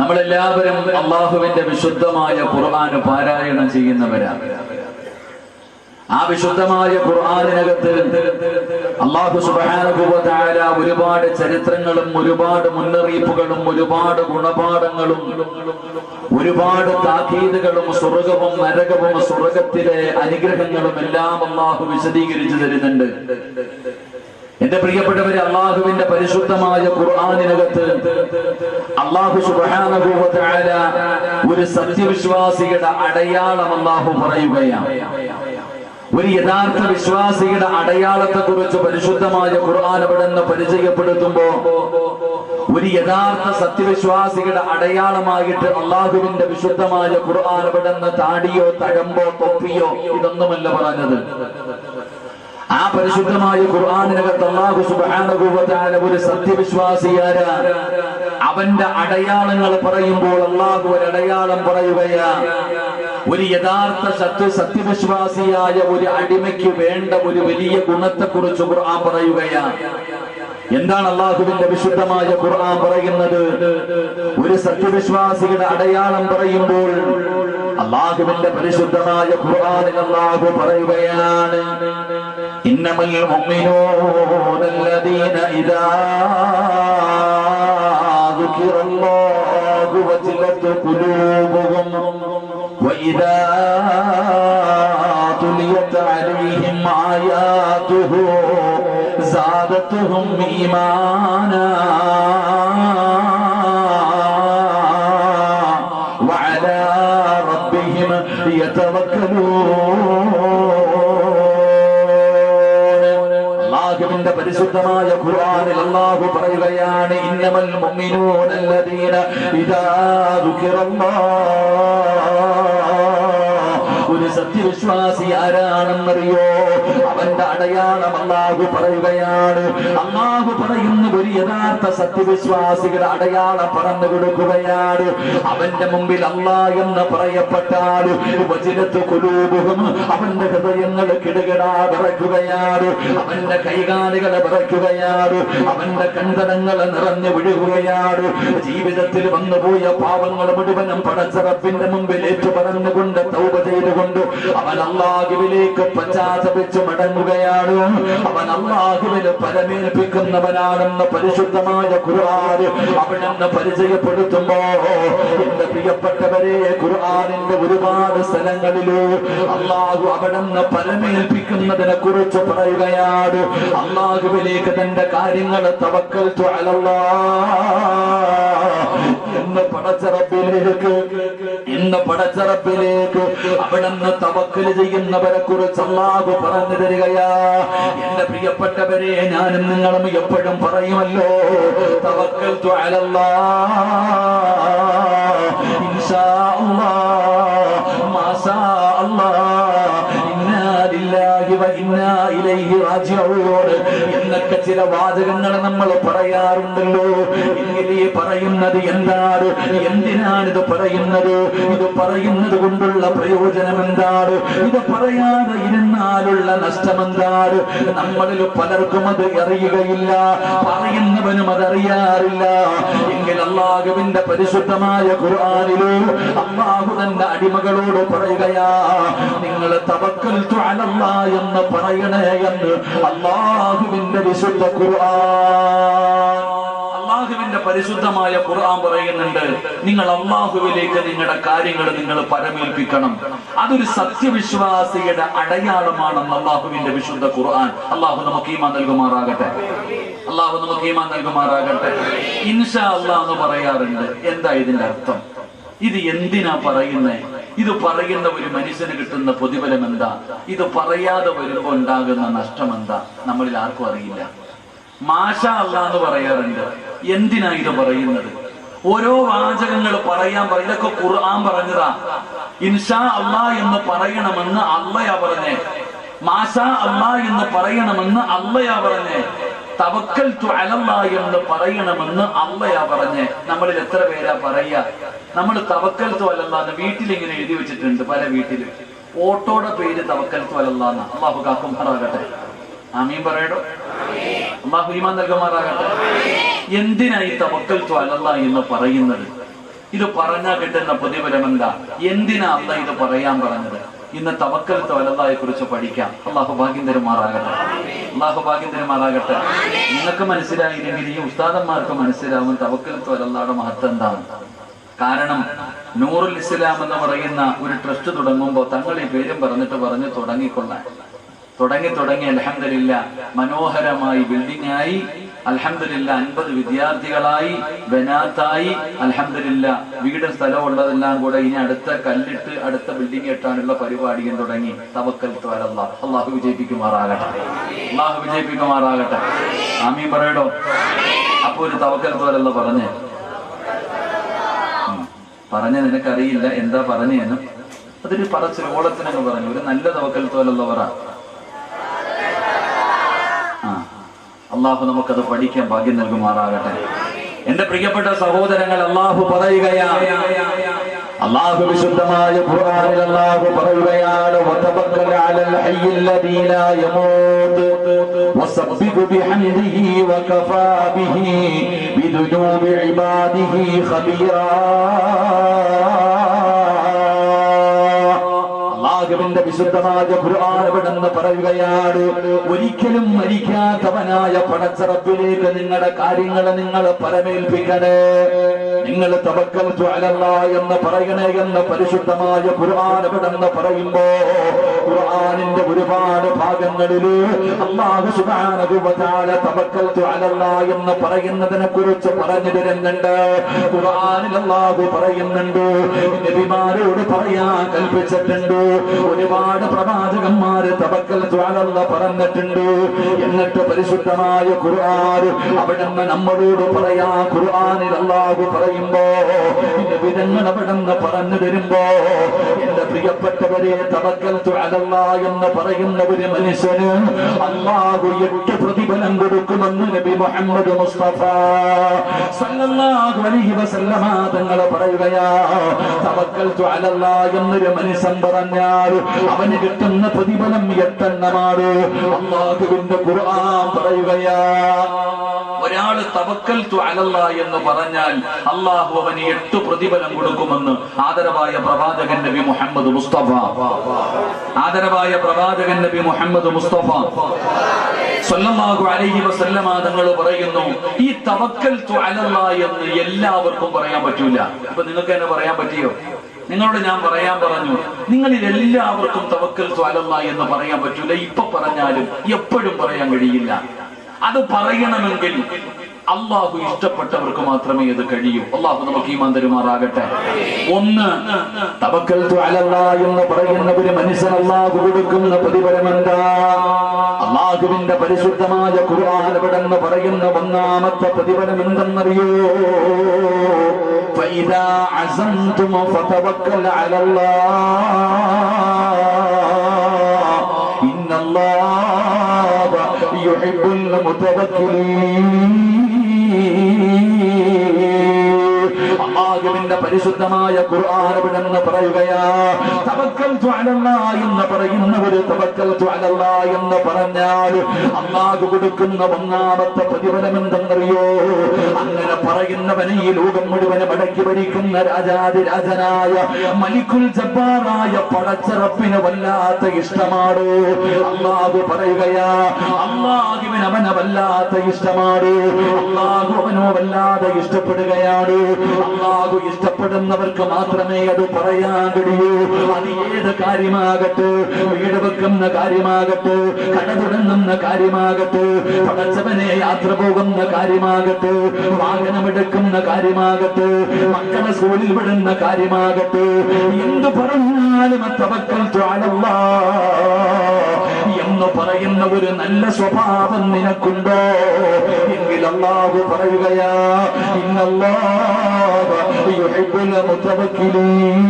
നമ്മളെല്ലാവരും അള്ളാഹുവിന്റെ വിശുദ്ധമായ ഖുർആൻ പാരായണം ചെയ്യുന്നവരാണ്. ആ വിശുദ്ധമായ ഖുർആാനിനകത്ത് അള്ളാഹു വ ഒരുപാട് ചരിത്രങ്ങളും ഒരുപാട് മുന്നറിയിപ്പുകളും ഒരുപാട് ഗുണപാഠങ്ങളും ഒരുപാട് താക്കീതുകളും സ്വർഗവും നരകവും സ്വർഗത്തിലെ അനുഗ്രഹങ്ങളും എല്ലാം അള്ളാഹു വിശദീകരിച്ചു തരുന്നുണ്ട്. എന്റെ പ്രിയപ്പെട്ടവര് അള്ളാഹുവിന്റെ പരിശുദ്ധമായ ഖുർആാനിനകത്ത് അള്ളാഹു തആല ഒരു സത്യവിശ്വാസിയുടെ അടയാളം അള്ളാഹു പറയുകയാണ്. ഒരു യഥാർത്ഥ വിശ്വാസിയുടെ അടയാളത്തെ കുറിച്ച് പരിശുദ്ധമായ ഖുർആൻ അവിടെ നിന്ന് പരിചയപ്പെടുത്തുമ്പോ ഒരു യഥാർത്ഥ സത്യവിശ്വാസിയുടെ അടയാളമായിട്ട് അള്ളാഹുവിന്റെ വിശുദ്ധമായ ഖുർആൻ അവിടെ നിന്ന് താടിയോ തഴമ്പോ തൊപ്പിയോ ഇതൊന്നുമല്ല പറഞ്ഞത്. ആ പരിശുദ്ധമായ ഖുർആാനിനകത്ത് അള്ളാഹു തആല ഒരു സത്യവിശ്വാസിയാര അവന്റെ അടയാളങ്ങൾ പറയുമ്പോൾ അള്ളാഹു ഒരു അടയാളം പറയുകയാ. ഒരു യഥാർത്ഥ സത്യ സത്യവിശ്വാസിയായ ഒരു അടിമയ്ക്ക് വേണ്ട ഒരു വലിയ ഗുണത്തെ കുറിച്ച് ഖുർആൻ പറയുകയാ. എന്താണ് അള്ളാഹുവിന്റെ വിശുദ്ധമായ ഖുർആൻ പറയുന്നത് ഒരു സത്യവിശ്വാസിയുടെ അടയാളം പറയുമ്പോൾ അള്ളാഹുവിന്റെ പരിശുദ്ധമായ ഖുർആനിൽ അള്ളാഹു പറയുകയാണ് ഇന്നമൽ മുഅ്മിനൂന الذين إذا ذكر الله وجلت قلوبهم وإذا تليت عليهم آياته زادتهم إيمانا وعلى ربهم يتوكلون അള്ളാഹുവിന്റെ പരിശുദ്ധമായ ഖുർആനിൽ അള്ളാഹു പറയുകയാണ് ഇന്നമൽ മുഅ്മിനൂന അല്ലദീന ഇദാ ഒരു സത്യവിശ്വാസി ആരാണെന്നറിയോ? അവന്റെ അടയാളം അള്ളാഹു പറയുകയാണ്. അള്ളാഹു പറയുന്ന ഒരു യഥാർത്ഥ സത്യവിശ്വാസികളുടെ അടയാളം പറഞ്ഞു കൊടുക്കുകയാണ്. അവന്റെ മുമ്പിൽ അള്ളാ എന്ന് പറയപ്പെട്ടാൽ വചനത്ത് കുലൂബുഹും അവന്റെ ഹൃദയങ്ങൾ കിടുകിടാ വിറയ്ക്കുകയാണ്. അവന്റെ കൈകാലുകൾ വിറയ്ക്കുകയാണ്. അവന്റെ കണ്ടനങ്ങൾ നിറഞ്ഞു വിഴുകുകയാണ്. ജീവിതത്തിൽ വന്നുപോയ പാവങ്ങൾ മുഴുവനും പടച്ചറപ്പിന്റെ മുമ്പിൽ ഏറ്റു പറഞ്ഞുകൊണ്ട് തൗബ ചെയ്തുകൊണ്ട് അവൻ അള്ളാഹുവിലേക്ക് പശ്ചാത്തപിച്ച് മടങ്ങുകയാണ്. അവൻ അള്ളാഹുവിന് പരമേൽപ്പിക്കുന്നവനാണെന്ന് പരിശുദ്ധമായ ഖുർആൻ അവിടെന്ന് പരിചയപ്പെടുത്തുമ്പോ എന്റെ പ്രിയപ്പെട്ടവരെ ഖുർആനിന്റെ ഒരുപാട് സ്ഥലങ്ങളിൽ അള്ളാഹു അവിടെന്ന് പരമേൽപ്പിക്കുന്നതിനെ കുറിച്ച് പറയുകയാണ്. അള്ളാഹുവിലേക്ക് തന്റെ കാര്യങ്ങൾ തവക്കൽ എന്ന് പടച്ചറപ്പിലേക്ക് ഇന്ന് പടച്ചറപ്പിലേക്ക് അവിടുന്ന് തവക്കൽ ചെയ്യുന്നവരെ കുറിച്ച് അള്ളാഹു പറഞ്ഞു തരികയാ. എന്റെ പ്രിയപ്പെട്ടവരെ ഞാനും നിങ്ങളും എപ്പോഴും പറയുമല്ലോ തവക്കൽ ഇൻഷാ അല്ലാഹ് മാഷാ അല്ലാഹ് ഇന്നാ ലില്ലാഹി വ ഇന്നാ ഇലൈഹി റാജിഊൻ. എന്നൊക്കെ ചില വാചകങ്ങൾ നമ്മൾ പറയാറുണ്ടല്ലോ. ഇങ്ങനെ പറയുന്നത് എന്താണ്? എന്തിനാണ് ഇത് പറയുന്നത്? ഇത് പറയുന്നത് കൊണ്ടുള്ള പ്രയോജനം എന്താണ്? ഇത് പറയാതെ ഇരുന്നാലുള്ള നഷ്ടം എന്താണ് നമ്മളിൽ പലർക്കും അത് അറിയുകയില്ല. പറയുന്നവനും അതറിയാറില്ല. എങ്കിൽ അള്ളാഹുവിന്റെ പരിശുദ്ധമായ ഖുർആനിലോ അള്ളാഹു തന്റെ അടിമകളോട് പറയുകയാ നിങ്ങൾ തവക്കൽ അലല്ലാ എന്ന് പറയണേ എന്ന് അള്ളാഹുവിന്റെ വിശുദ്ധ ഖുർആൻ. അള്ളാഹുവിന്റെ പരിശുദ്ധമായ ഖുർആൻ പറയുന്നുണ്ട് നിങ്ങൾ അള്ളാഹുവിലേക്ക് നിങ്ങളുടെ കാര്യങ്ങൾ നിങ്ങൾ പരമേൽപ്പിക്കണം. അതൊരു സത്യവിശ്വാസിയുടെ അടയാളമാണെന്ന് അള്ളാഹുവിന്റെ വിശുദ്ധ ഖുർആൻ. അള്ളാഹു നമുക്ക് ഈമാൻ നൽകുമാറാകട്ടെ. അള്ളാഹു നമുക്ക് ഈമാൻ നൽകുമാറാകട്ടെ. ഇൻഷാ അള്ളാഹ് എന്ന് പറയാറുണ്ട്. എന്താ ഇതിന്റെ അർത്ഥം? ഇത് എന്തിനാ പറയുന്നത് ഇത് പറയുന്ന ഒരു മനുഷ്യന് കിട്ടുന്ന പ്രതിഫലം എന്താ? ഇത് പറയാതെ വരുമ്പോ ഉണ്ടാകുന്ന നഷ്ടം എന്താ? നമ്മളിൽ ആർക്കും അറിയില്ല. മാഷ അല്ല എന്ന് പറയാറുണ്ട്. എന്തിനാ ഇത് പറയുന്നത്? ഓരോ വാചകങ്ങൾ പറയാൻ പറ- ഇതൊക്കെ ഖുർആൻ പറഞ്ഞതാ. ഇൻഷാ അള്ളാ എന്ന് പറയണമെന്ന് അള്ളയാ പറഞ്ഞേ. മാഷ അള്ളാ എന്ന് പറയണമെന്ന് അള്ളയാ പറഞ്ഞേ. തവക്കൽ അലല്ലാ എന്ന് പറയണമെന്ന് അള്ളയാ പറഞ്ഞേ. നമ്മളിൽ എത്ര പേരാ പറയാ നമ്മൾ തവക്കൽ അലല്ലാന്ന് വീട്ടിൽ ഇങ്ങനെ എഴുതി വെച്ചിട്ടുണ്ട് പല വീട്ടിലും. ഓട്ടോയുടെ പേര് തവക്കൽ അലല്ലാന്ന്. അള്ളാഹു കാക്കുമാറാകട്ടെ. ആമീൻ പറയടോ? അള്ളാഹു ഈമാൻ എന്തിനാ ഈ തവക്കൽ അലല്ല എന്ന് പറയുന്നത്? ഇത് പറഞ്ഞാൽ കിട്ടുന്ന പ്രതിഫലം എന്താ? എന്തിനാ അല്ല ഇത് പറയാൻ പറഞ്ഞത്? ഇന്ന് തവക്കൽ അലല്ലായെ കുറിച്ച് പഠിക്കാം. അള്ളാഹു ഭാഗ്യം തരുമാറാകട്ടെ. അള്ളാഹു ഭാഗ്യം തരുമാറാകട്ടെ. നിങ്ങൾക്ക് മനസ്സിലായില്ലെങ്കിൽ ഈ ഉസ്താദന്മാർക്ക് മനസ്സിലാവും തവക്കൽ തോലല്ലാടെ മഹത്വം എന്താണ്. കാരണം നൂറുൽ ഇസ്ലാം എന്ന് പറയുന്ന ഒരു ട്രസ്റ്റ് തുടങ്ങുമ്പോൾ തങ്ങൾ ഈ പേരും പറഞ്ഞിട്ട് പറഞ്ഞ് തുടങ്ങിക്കൊള്ളാൻ. തുടങ്ങി തുടങ്ങി അലഹമില്ല മനോഹരമായി ബിൽഡിംഗ് ആയി. അലഹമില്ല അൻപത് വിദ്യാർത്ഥികളായി ബനാത്തായി. അലഹമില്ല വീട് സ്ഥലവും ഉള്ളതെല്ലാം കൂടെ ഇനി അടുത്ത കല്ലിട്ട് അടുത്ത ബിൽഡിംഗ് ഇട്ടാനുള്ള പരിപാടിയും തുടങ്ങി. തവക്കൽ തോരല്ല അള്ളാഹു. വിജയിപ്പിക്കുമാറാകട്ടെ. അള്ളാഹു വിജയിപ്പിക്കുമാറാകട്ടെ. ആമീൻ പറയടോ? അപ്പൊ ഒരു തവക്കൽ തോരല്ല പറഞ്ഞേ. പറഞ്ഞ നിനക്കറിയില്ല എന്താ പറഞ്ഞെന്ന്. അതൊരു പറച്ചിലോളത്തിനങ്ങ് പറഞ്ഞു. ഒരു നല്ല തവക്കൽ തോലുള്ളവരാ ആ അള്ളാഹു നമുക്കത് പഠിക്കാൻ ഭാഗ്യം നൽകുമാറാകട്ടെ. എന്റെ പ്രിയപ്പെട്ട സഹോദരങ്ങൾ അള്ളാഹു പറയുകയാണ് അള്ളാഹു വിശുദ്ധമായ ഖുർആനിൽ അള്ളാഹു പറയുകയാണ് വതബക്കൽ അലൽ ഹയ്യിൽ ലദീ ലാ യമൂത് വസബ്ബിഹ് ബിഹംദിഹി വകഫാ ബിഹി ബിദുനൂബി ഇബാദിഹി ഖബീറാ. അള്ളാഹുവിന്റെ വിശുദ്ധമായ ഖുർആൻ എവിടെന്ന് പറയുകയാണ്? ഒരിക്കലും മരിക്കാത്തവനായ പടച്ചറപ്പിലേക്ക് നിങ്ങളുടെ കാര്യങ്ങളെ നിങ്ങൾ പരമേൽപ്പിക്കണേ. നിങ്ങൾ തവക്കൽ അലല്ല എന്ന് പറയണേ എന്ന് പരിശുദ്ധമായ ഖുർആൻ എവിടെന്ന് പറയുമ്പോ ഖുർആാനിന്റെ ഒരുപാട് ഭാഗങ്ങളിൽ അള്ളാഹു തആല തവക്കൽ അലല്ല എന്ന് പറയുന്നതിനെ കുറിച്ച് പറഞ്ഞു തരുന്നുണ്ട്. ഖുർആനിൽ അള്ളാഹു പറയുന്നുണ്ട് നബിമാരോട് പറയാൻ കൽപ്പിച്ചിട്ടുണ്ട്. ഒരുപാട് പ്രവാചകന്മാര് തവക്കൽ ജ്വാലല്ല പറഞ്ഞിട്ടുണ്ട്. എന്നിട്ട് പരിശുദ്ധമായ ഖുർആൻ അവിടെ നമ്മളോട് പറയാ. ഖുർആനിൽ അള്ളാഹു പറയുമ്പോ വിധങ്ങൾ അവിടെ നിന്ന് പറഞ്ഞു തരുമ്പോ എന്റെ പ്രിയപ്പെട്ടവരെ തവക്കൽ ജ്വാലല്ല എന്ന് പറയുന്ന ഒരു മനുഷ്യന് അള്ളാഹു എട്ട് പ്രതിഫലം കൊടുക്കുമെന്ന് നബി മുഹമ്മദ് മുസ്തഫ സല്ലല്ലാഹു അലൈഹി വസല്ലമ തങ്ങളെ പറയുകയാ. തവക്കൽ ജ്വാലല്ല എന്നൊരു മനുഷ്യൻ പറഞ്ഞാൽ അവന് കിട്ടുന്ന പ്രതിഫലം എത്തെണ്ണമാണ് അള്ളാഹുവിന്റെ ഖുർആൻ പറയുകയാ. ഒരാൾ തവക്കൽ അലല്ല എന്ന് പറഞ്ഞാൽ അള്ളാഹു അവന് എട്ട് പ്രതിഫലം കൊടുക്കുമെന്ന് ആദരവായ പ്രവാചകൻ നബി മുഹമ്മദ് മുസ്തഫ. ആദരവായ പ്രവാചകൻ നബി മുഹമ്മദ് മുസ്തഫ. സ്വല്ലാഹു അലൈഹി വസല്ലമ തങ്ങൾ പറയുന്നു ഈ തവക്കൽ അലല്ല എന്ന് എല്ലാവർക്കും പറയാൻ പറ്റൂല. ഇപ്പൊ നിങ്ങൾക്ക് തന്നെ പറയാൻ പറ്റിയോ? നിങ്ങളോട് ഞാൻ പറയാൻ പറഞ്ഞു നിങ്ങളിൽ എല്ലാവർക്കും തവക്കൽ സ്വാലല്ല എന്ന് പറയാൻ പറ്റൂല. ഇപ്പൊ പറഞ്ഞാലും എപ്പോഴും പറയാൻ കഴിയില്ല. അത് പറയണമെങ്കിൽ അള്ളാഹു ഇഷ്ടപ്പെട്ടവർക്ക് മാത്രമേ അത് കഴിയൂ. അള്ളാഹു നമുക്ക് ഈ മന്ദരുമാറാകട്ടെ ഒന്ന് തവക്കൽ എന്ന് പറയുന്ന ഒരു മനുഷ്യൻ അള്ളാഹു കൊടുക്കുന്ന പ്രതിഫലം എന്താ? അള്ളാഹുവിന്റെ പരിശുദ്ധമായ കുർബാനവിടെന്ന് പറയുന്ന ഒന്നാമത്തെ പ്രതിഫലം എന്തെന്നറിയോ? ഇന്നല്ലാഹ യുഹിബ്ബുൽ മുതവക്കിലീൻ. പരിശുദ്ധമായ ഖുർആൻ പറയുകയാ തവക്കൽ എന്ന് പറയുന്ന ഒരു തവക്കൽ എന്ന് പറഞ്ഞാൽ അള്ളാഹു കൊടുക്കുന്ന ഒന്നാമത്തെ പ്രതിഫലം എന്തെന്നറിയോ അങ്ങനെ പറയുന്നവനെ ഈ ലോകം മുഴുവൻ മടക്കി ഭരിക്കുന്ന രാജാതിരാജനായ മലിക്കുൽ ജബ്ബാറായ പടച്ചറപ്പിന് വല്ലാത്ത ഇഷ്ടമാണ്. അള്ളാഹു പറയുകയാ അള്ളാഹുവിന് അവനെ വല്ലാത്ത ഇഷ്ടമാണ്. അള്ളാഹു അവനോ വല്ലാതെ ഇഷ്ടപ്പെടുകയാണ്. അള്ളാഹു ഇഷ്ടപ്പെടുന്നവർക്ക് മാത്രമേ അത് പറയാൻ കഴിയൂ അത് ഏത് കാര്യമാകട്ടെ? വീട് വെക്കുന്ന കാര്യമാകട്ടെ? കട തുടങ്ങുന്ന കാര്യമാകട്ടെ? പടച്ചവനെ യാത്ര പോകുന്ന കാര്യമാകട്ടെ? വാഹനമെടുക്കുന്ന കാര്യമാകട്ടെ? മക്കളെ സ്കൂളിൽ വിടുന്ന കാര്യമാകട്ടെ? എന്ത് പറഞ്ഞാലും തവക്കൽ എന്ന് പറയുന്ന ഒരു നല്ല സ്വഭാവം നിനക്കുണ്ടോ? എങ്കിൽ അള്ളാഹു പറയുകയാ ഇന്നല്ലാഹ യുഹിബ്ബുൽ മുതവക്കിലീൻ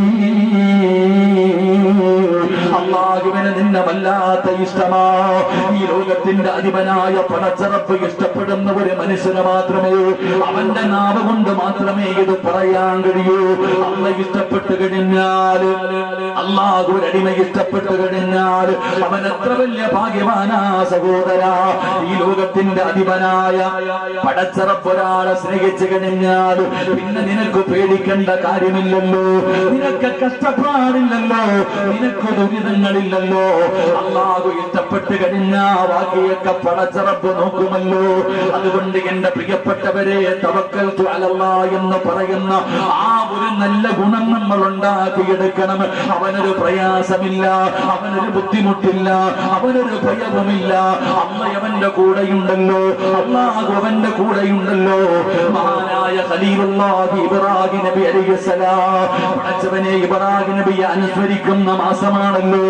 അള്ളാഹുവിന് നിന്നെ വല്ലാത്ത ഇഷ്ടമാ. ഈ ലോകത്തിന്റെ അധിപനായ പണച്ചറപ്പ് ഇഷ്ടപ്പെടുന്ന ഒരു മനുഷ്യന് മാത്രമേ അവന്റെ നാവ് കൊണ്ട് മാത്രമേ ഇത് പറയാൻ കഴിയൂ. അല്ല ഇഷ്ടപ്പെട്ട് കഴിഞ്ഞാൽ അള്ളാഹു അടിമ ഇഷ്ടപ്പെട്ട് കഴിഞ്ഞാൽ അവൻ എത്ര വലിയ ഭാഗ്യവാനാ സഹോദര. ഈ ലോകത്തിന്റെ അധിപനായ പടച്ചറപ്പ് ഒരാളെ സ്നേഹിച്ചു കഴിഞ്ഞാൽ പിന്നെ നിനക്ക് പേടിക്കേണ്ട കാര്യമില്ലല്ലോ. നിനക്ക് കഷ്ടപ്പാടില്ലല്ലോ. നിനക്ക് ദുരിതങ്ങളില്ലല്ലോ അള്ളാഹു ഇഷ്ടപ്പെട്ട് കഴിഞ്ഞാ ബാക്കിയൊക്കെ പടച്ചറപ്പ് നോക്കുമല്ലോ. അതുകൊണ്ട് എന്റെ പ്രിയപ്പെട്ടവരെ തവക്കൽ അലല്ല എന്ന് പറയുന്ന ആ ഒരു നല്ല ഗുണം നമ്മൾ ഉണ്ടാക്കിയെടുക്കണം. അവനൊരു പ്രയാസമില്ല അവനൊരു ബുദ്ധിമുട്ടില്ല അവനൊരു ഭയവുമില്ല. അമ്മ അവന്റെ കൂടെയുണ്ടല്ലോ അള്ളാഹു അവന്റെ കൂടെയുണ്ടല്ലോ. മഹാനായ ഖലീലുള്ളാഹി ഇബ്രാഹിം നബി അലൈഹിസ്സലാം പടച്ചവനെ ഇബ്രാഹിം നബിയെ അനുസ്മരിക്കുന്ന മാസമാണല്ലോ.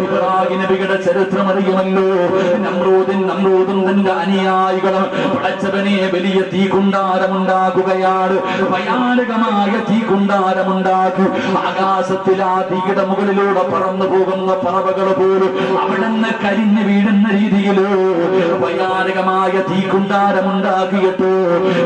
ഇബ്രാഹിം നബിയുടെ ചരിത്രം അറിയുമല്ലോ. നമ്രൂദിൻ നമ്രൂദും തന്റെ അനുയായികളും പടച്ചവനെ വലിയ തീകുണ്ടാരമുണ്ടാക്കുകയാണ് ഭയാനകമായ തീകുണ്ടാരമുണ്ടാക്കി ആകാശത്തിൽ ആ തീയുടെ മുകളിലൂടെ പറന്നു പോകുന്ന പറവകൾ പോലും അവിടെ നിന്ന് കരിഞ്ഞു വീഴുന്ന രീതിയിലോ ഭയാനകമായ തീകുണ്ടാരമുണ്ടാക്കിയിട്ട്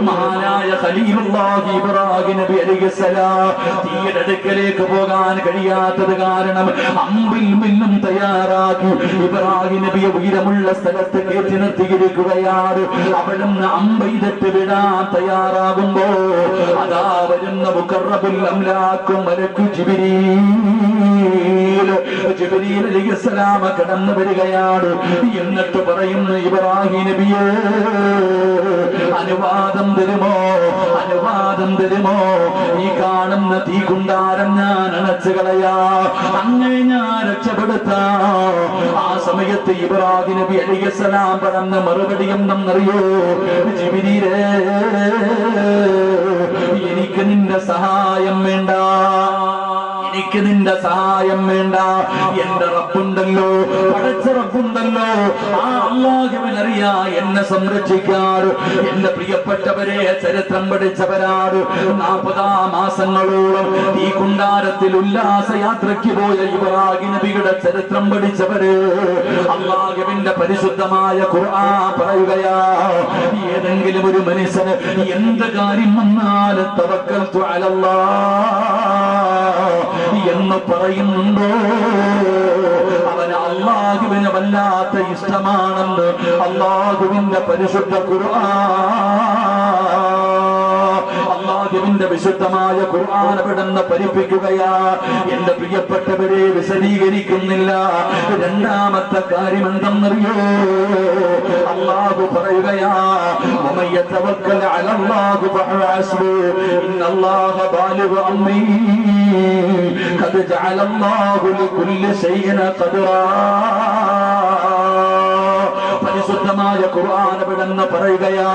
മഹാനായ ഖലീലുള്ളാഹി ഇബ്രാഹിം നബി അലൈഹിസ്സലാം തീയുടെ അടുക്കലേക്ക് പോകാൻ കഴിയാത്തത് കാരണം അമ്പിൽ മിന്നും തയ്യാറാക്കി. ഇബ്രാഹിം നബിയെ ഉയരമുള്ള സ്ഥലത്ത് കയറ്റി നിർത്തിയിരിക്കുകയാണ്. അവിടുന്ന് അമ്പെയ്തിട്ട് വിടാൻ തയ്യാറാകുമ്പോ അതാ വരുന്ന മുക്കറബുൽ അംലാക്കും മലക്കു ജിബിരീൽ. ജിബിരീൽ അലൈഹിസ്സലാം കടന്നു വരികയാണ്. എന്നിട്ട് പറയുന്നു ഇബ്രാഹിം നബിയേ അനുവാദം തരുമോ? അനുവാദം തരുമോ? ഈ കാണുന്ന തീ കുണ്ടാരം ഞാൻ അണച്ചുകളയാ. അങ്ങനെ ഞാൻ രക്ഷപ്പെടുത്താ ആ സമയത്ത് ഇബ്രാഹിം നബി അലിഗസലാം പറഞ്ഞ മറുപടി എന്തെന്നറിയോ ജിബിരിരേ എനിക്ക് നിന്റെ സഹായം വേണ്ട. എനിക്ക് നിന്റെ സഹായം വേണ്ട. എന്റെ റബ്ബുണ്ടല്ലോ പടച്ച റബ്ബുണ്ടല്ലോ. ആ അള്ളാഹുവിനറിയാ എന്നെ സംരക്ഷിക്കാറ്. എന്റെ പ്രിയപ്പെട്ടവരെ ചരിത്രം പഠിച്ചവരാറ് നാൽപ്പതാ മാസങ്ങളോളം ഈ കുണ്ടാരത്തിൽ ഉല്ലാസ യാത്രയ്ക്ക് പോയ ഇബ്രാഹിം നബിയുടെ ചരിത്രം പഠിച്ചവര്. അള്ളാഹുവിന്റെ പരിശുദ്ധമായ ഖുർആൻ പറയുകയാ ഏതെങ്കിലും ഒരു മനുഷ്യന് എന്ത് കാര്യം വന്നാലും തവക്കൽ എന്ന് പറയുന്നുണ്ടോ? അവൻ അള്ളാഹുവിന് വല്ലാത്ത ഇഷ്ടമാണെന്ന് അള്ളാഹുവിന്റെ പരിശുദ്ധ കുർആ അള്ളാഹുവിന്റെ വിശുദ്ധമായ ഖുർആൻ പെടുന്ന പഠിപ്പിക്കുകയാ. എന്റെ പ്രിയപ്പെട്ടവരെ വിശദീകരിക്കുന്നില്ല. രണ്ടാമത്തെ കാര്യം എന്തെന്നറിയോ? അള്ളാഹു പറയുകയാ അള്ളാഹു يتوكل على الله فهو حسبه إن الله بالغ أمره قد جعل الله لكل شيء قدرا പരിശുദ്ധമായ ഖുർആൻ അവിടെന്ന് പറയുകയാ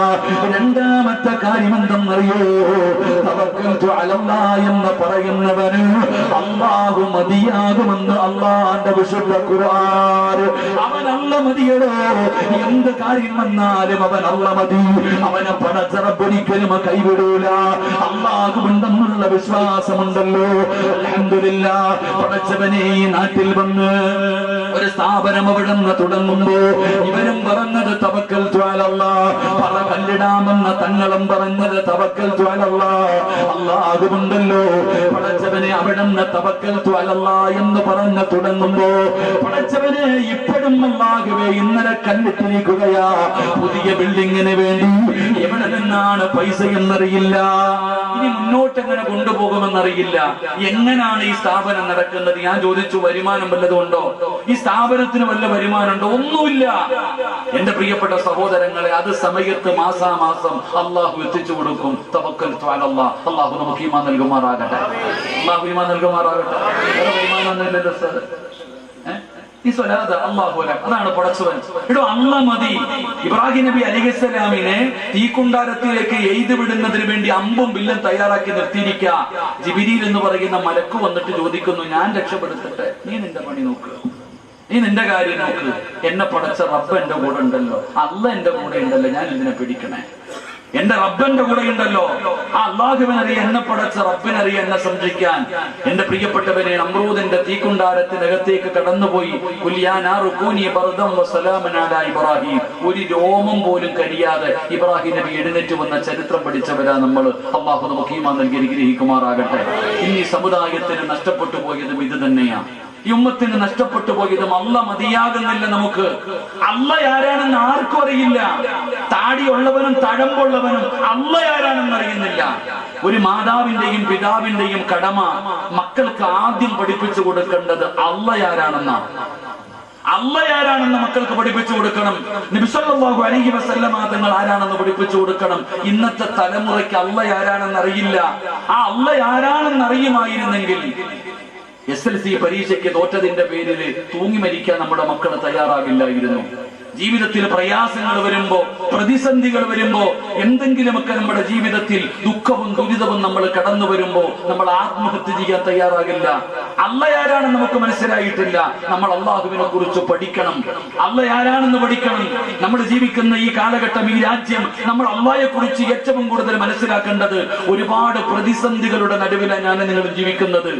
രണ്ടാമത്തെ കാര്യം എന്തെന്നറിയോ തവക്കൽതു അലല്ലാ എന്ന് പറയുന്നവന് അള്ളാഹു മതിയാകുമെന്ന് അള്ളാന്റെ വിശുദ്ധ ഖുർആൻ. അവൻ അല്ല മതിയടോ. എന്ത് കാര്യം വന്നാലും അവൻ അല്ല മതി. അവനെ പടച്ചറപ്പൊരിക്കലും കൈവിടൂല. അള്ളാഹുണ്ടെന്നുള്ള വിശ്വാസമുണ്ടല്ലോ. അൽഹംദുലില്ല പടച്ചവനെ നാട്ടിൽ വന്ന് ഒരു സ്ഥാപനം അവിടെ നിന്ന് തുടങ്ങുമ്പോ ഇവരും പറഞ്ഞത് തവക്കൽ ജ്വാലല്ല. പറ കല്ലിടാമെന്ന തങ്ങളും പറഞ്ഞത് തവക്കൽ ജ്വാലല്ല. അള്ളാഹുണ്ടല്ലോ പടച്ചവനെ അവിടുന്ന് തവക്കൽ ജ്വാലല്ല എന്ന് പറഞ്ഞ് തുടങ്ങുമ്പോ പടച്ചവനെ ഇപ്പോഴും അള്ളാഹുവേ ഇന്നലെ കണ്ടിട്ടിരിക്കുകയാ. പുതിയ ബിൽഡിങ്ങിന് വേണ്ടി എവിടെ നിന്നാണ് പൈസ എന്നറിയില്ല. ഇനി മുന്നോട്ട് എങ്ങനെ കൊണ്ടുപോകുമെന്നറിയില്ല. എങ്ങനെയാണ് ഈ സ്ഥാപനം നടക്കുന്നത്? ഞാൻ ചോദിച്ചു വരുമാനം വല്ലതും ഉണ്ടോ? ഈ സ്ഥാപനത്തിന് വല്ല വരുമാനം ഉണ്ടോ ഒന്നുമില്ല. എന്റെ പ്രിയപ്പെട്ട സഹോദരങ്ങളെ അത് സമയത്ത് മാസാമാസം അള്ളാഹു എത്തിച്ചു കൊടുക്കും. തവക്കൽ. അള്ളാഹു നമുക്ക് ഈമാൻ നൽകുമാറാകട്ടെ. അള്ളാഹു ഈമാൻ നൽകുമാറാകട്ടെ? ഈ സ്വലാത്ത് അള്ളാഹു അലം. അതാണ് പടച്ചവൻ. എടോ അള്ള മതി. ഇബ്രാഹിം നബി അലിഖലാമിനെ തീക്കുണ്ടാരത്തിലേക്ക് എയ്ത് വിടുന്നതിന് വേണ്ടി അമ്പും വില്ലും തയ്യാറാക്കി നിർത്തിയിരിക്ക ജിബിരിയിൽ എന്ന് പറയുന്ന മലക്ക് വന്നിട്ട് ചോദിക്കുന്നു ഞാൻ രക്ഷപ്പെടുത്തട്ടെ? നീ നിന്റെ പണി നോക്കുക നീ നിന്റെ കാര്യം നോക്ക്. എന്നെ പടച്ച റബ്ബ് എന്റെ കൂടെ ഉണ്ടല്ലോ. അല്ല എന്റെ കൂടെ ഉണ്ടല്ലോ ഞാൻ ഇതിനെ പിടിക്കണേ. എന്റെ റബ്ബന്റെ കൂടെ ഉണ്ടല്ലോ. ആ അള്ളാഹുവിനറിയ എന്നെ പടച്ച റബ്ബിനറിയ എന്നെ സംരക്ഷിക്കാൻ. എന്റെ പ്രിയപ്പെട്ടവരെ അമ്രൂദിന്റെ തീക്കുണ്ടാരത്തിനകത്തേക്ക് കടന്നുപോയി. ഇബ്രാഹിം. ഒരു രോമം പോലും കഴിയാതെ ഇബ്രാഹിം നബി എഴുന്നേറ്റ് വന്ന ചരിത്രം പഠിച്ചവരാ നമ്മൾ. അള്ളാഹു നമുക്ക് നൽകി അനുഗ്രഹിക്കുമാറാകട്ടെ. ഇനി സമുദായത്തിന് നഷ്ടപ്പെട്ടു പോയതും ഇത് തന്നെയാണ് ഈ ഉമ്മത്തിന് നഷ്ടപ്പെട്ടു പോയതും അല്ല മതിയാകുന്നില്ല നമുക്ക്. അല്ല ആരാണെന്ന് ആർക്കും അറിയില്ല. താടിയുള്ളവനും തഴമ്പുള്ളവനും അല്ല ആരാണെന്ന് അറിയുന്നില്ല. ഒരു മാതാവിന്റെയും പിതാവിന്റെയും കടമ മക്കൾക്ക് ആദ്യം പഠിപ്പിച്ചു കൊടുക്കേണ്ടത് അല്ല ആരാണെന്നാണ് ആരാണെന്ന് മക്കൾക്ക് പഠിപ്പിച്ചു കൊടുക്കണം. നബിസല്ലാഹു അലൈഹി വസല്ലമ തങ്ങൾ ആരാണെന്ന് പഠിപ്പിച്ചു കൊടുക്കണം. ഇന്നത്തെ തലമുറയ്ക്ക് അല്ല ആരാണെന്ന് അറിയില്ല. ആ അല്ല ആരാണെന്ന് അറിയുമായിരുന്നെങ്കിൽ എസ് എൽ സി പരീക്ഷയ്ക്ക് തോറ്റതിന്റെ പേരിൽ തൂങ്ങി മരിക്കാൻ നമ്മുടെ മക്കൾ തയ്യാറാകില്ലായിരുന്നു. ജീവിതത്തിൽ പ്രയാസങ്ങൾ വരുമ്പോ പ്രതിസന്ധികൾ വരുമ്പോ എന്തെങ്കിലുമൊക്കെ നമ്മുടെ ജീവിതത്തിൽ ദുഃഖവും ദുരിതവും നമ്മൾ കടന്നു വരുമ്പോ നമ്മൾ ആത്മഹത്യ ചെയ്യാൻ തയ്യാറാകില്ല. അല്ല ആരാണെന്ന് നമുക്ക് മനസ്സിലായിട്ടില്ല. നമ്മൾ അള്ളാഹുവിനെ കുറിച്ച് പഠിക്കണം. അല്ല ആരാണെന്ന് പഠിക്കണം. നമ്മൾ ജീവിക്കുന്ന ഈ കാലഘട്ടം ഈ രാജ്യം നമ്മൾ അള്ളാഹെ കുറിച്ച് ഏറ്റവും കൂടുതൽ മനസ്സിലാക്കേണ്ടത് ഒരുപാട് പ്രതിസന്ധികളുടെ നടുവിലാണ് ഞാൻ നിങ്ങൾ ജീവിക്കുന്നത്.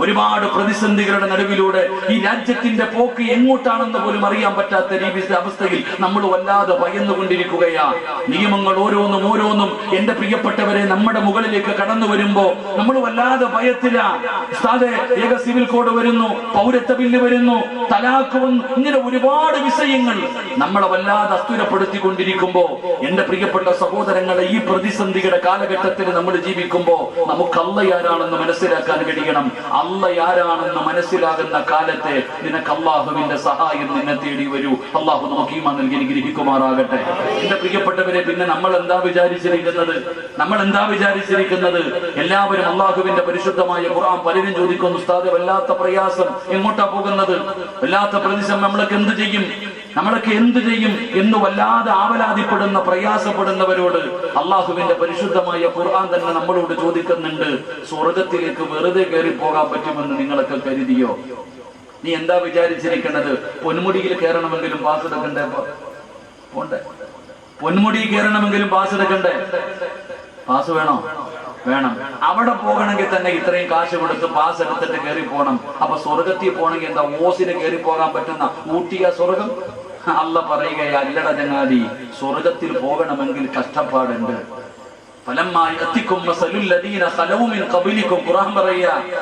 ഒരുപാട് പ്രതിസന്ധികളുടെ നടുവിലൂടെ ഈ രാജ്യത്തിന്റെ പോക്ക് എങ്ങോട്ടാണെന്ന് പോലും അറിയാൻ പറ്റാത്ത രീതി അവസ്ഥയിൽ നമ്മൾ വല്ലാതെ ഭയന്നുകൊണ്ടിരിക്കുകയാ നിയമങ്ങൾ ഓരോന്നും ഓരോന്നും എന്റെ പ്രിയപ്പെട്ടവരെ നമ്മുടെ മുകളിലേക്ക് കടന്നു വരുമ്പോ നമ്മൾ വല്ലാതെ ഭയത്തിലാ. ഉസ്താദേ, ഏക സിവിൽ കോഡ് വരുന്നു പൗരത്വ ബില്ല് വരുന്നു തലാഖ് ഇങ്ങനെ ഒരുപാട് വിഷയങ്ങൾ നമ്മളെ വല്ലാതെ അസ്ഥിരപ്പെടുത്തിക്കൊണ്ടിരിക്കുമ്പോ എന്റെ പ്രിയപ്പെട്ട സഹോദരങ്ങളെ ഈ പ്രതിസന്ധിയുടെ കാലഘട്ടത്തിൽ നമ്മൾ ജീവിക്കുമ്പോ നമുക്ക് അല്ലയാരാണെന്ന് മനസ്സിലാക്കാൻ കഴിയണം. അല്ലയാരാണെന്ന് മനസ്സിലാകുന്ന കാലത്തെ നിനക്ക് അള്ളാഹുവിന്റെ സഹായം നിന്നെ തേടി വരൂ. അള്ളാഹു നമുക്ക് ഈമാൻ നൽകി അനുഗ്രഹിക്കുമാറാകട്ടെ എന്റെ പ്രിയപ്പെട്ടവരെ പിന്നെ നമ്മൾ എന്താ വിചാരിച്ചിരിക്കുന്നത്? നമ്മൾ എന്താ വിചാരിച്ചിരിക്കുന്നത്? എല്ലാവരും അള്ളാഹുവിന്റെ പരിശുദ്ധമായ ഖുർആൻ പലരും ചോദിക്കുന്നു ഉസ്താദ് വല്ലാത്ത പ്രയാസം. എങ്ങോട്ടാ പോകുന്നത്? വല്ലാത്ത പ്രതിസം നമ്മളൊക്കെ എന്ത് ചെയ്യും? നമ്മളൊക്കെ എന്ത് ചെയ്യും എന്ന് വല്ലാതെ ആവലാതിപ്പെടുന്ന പ്രയാസപ്പെടുന്നവരോട് അള്ളാഹുവിന്റെ പരിശുദ്ധമായ ഖുർആൻ തന്നെ നമ്മളോട് ചോദിക്കുന്നുണ്ട് സ്വർഗത്തിലേക്ക് വെറുതെ കയറി പോകാൻ പറ്റുമെന്ന് നിങ്ങളൊക്കെ കരുതിയോ? നീ എന്താ വിചാരിച്ചിരിക്കുന്നത്? പൊന്മുടിയിൽ കയറണമെങ്കിലും പാസ് എടുക്കണ്ടേ പോണ്ടേ. പൊന്മുടി കയറണമെങ്കിലും പാസ് എടുക്കണ്ടേ പാസ് വേണോ? വേണം. അവിടെ പോകണമെങ്കിൽ തന്നെ ഇത്രയും കാശ് കൊടുത്ത് പാസ് എടുത്തിട്ട് കയറി പോകണം അപ്പൊ സ്വർഗത്തിൽ പോകണമെങ്കിൽ എന്താ ഓസിന് കയറി പോകാൻ പറ്റുന്ന ഊട്ടിയ സ്വർഗം? അല്ല പറയുകയാ അല്ലട ചങ്ങാതി സ്വർഗത്തിൽ പോകണമെങ്കിൽ കഷ്ടപ്പാടുണ്ട്.